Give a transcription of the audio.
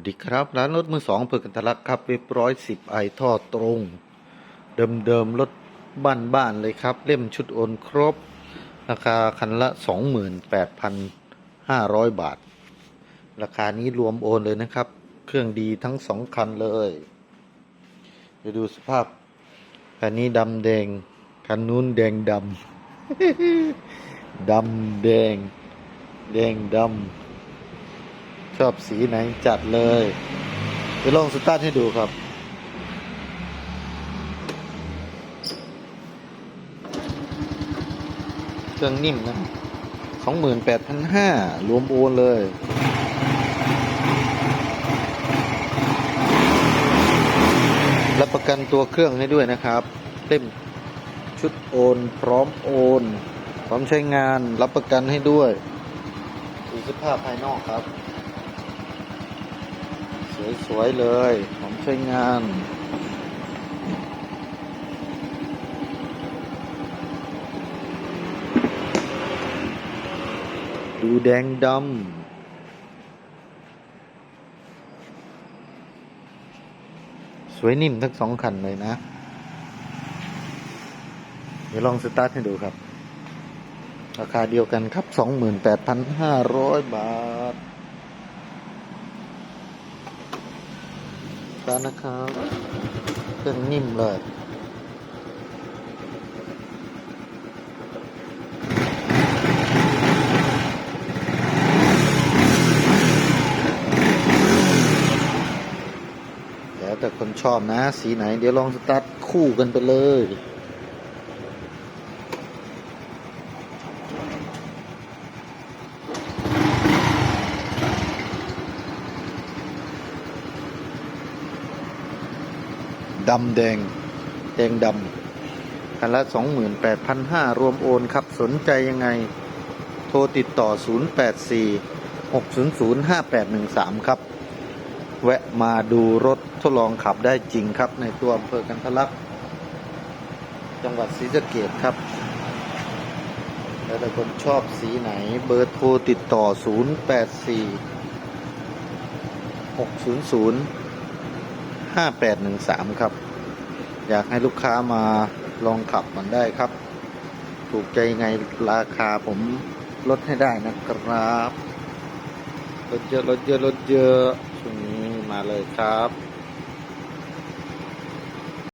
วัสดีครับ ร้านรถมือสองเปิดกันทะลักครับเว็บร้อยสิบไอท่อตรง เดิมๆรถบ้านบ้านๆเลยครับ เล่มชุดโอนครบ ราคาคันละสองหมื่นแปดพันห้าร้อยบาท ราคานี้รวมโอนเลยนะครับ เครื่องดีทั้งสองคันเลยไปดูสภาพ คันนี้ดำแดง คันนู้นแดงดำดำแดง แดงดำ ชอบสีไหนจัดเลยไปลองสตาร์ทให้ดูครับ เครื่องนิ่มนะสองหมื่นแปดพันห้ารวมโอนเลยรับประกันตัวเครื่องให้ด้วยนะครับเล่มชุดโอน พร้อมโอน พร้อมใช้งานรับประกันให้ด้วยดูสภาพภายนอกครับ สวย ๆ เลยพร้อมใช้งานดูแดงดำสวยนิ่มทั้งสองคันเลยนะ เดี๋ยวลองสตาร์ทให้ดูครับ ราคาเดียวกันครับ 28,500 บาท แล้วนะครับเครื่องนิ่มเลยแล้วแต่คนชอบนะ สีไหน เดี๋ยวลองสตาร์ทคู่กันไปเลย ดำแดง แดงดำคันละสองหมื่นแปดพันห้ารวมโอนครับสนใจยังไง โทรติดต่อ 084 600 5813 ครับ แวะมาดูรถทดลองขับได้จริงครับ ในตัวอำเภอกันทะลัก จังหวัดศรีสะเกษครับแล้วแต่คนชอบสีไหนเบอร์โทรติดต่อ 084 600 5813 ครับ อยากให้ลูกค้ามาลองขับมันได้ครับ ถูกใจไงราคาผมลดให้ได้นะครับ รถเยอะรถเยอะรถเยอะช่วงนี้มาเลยครับ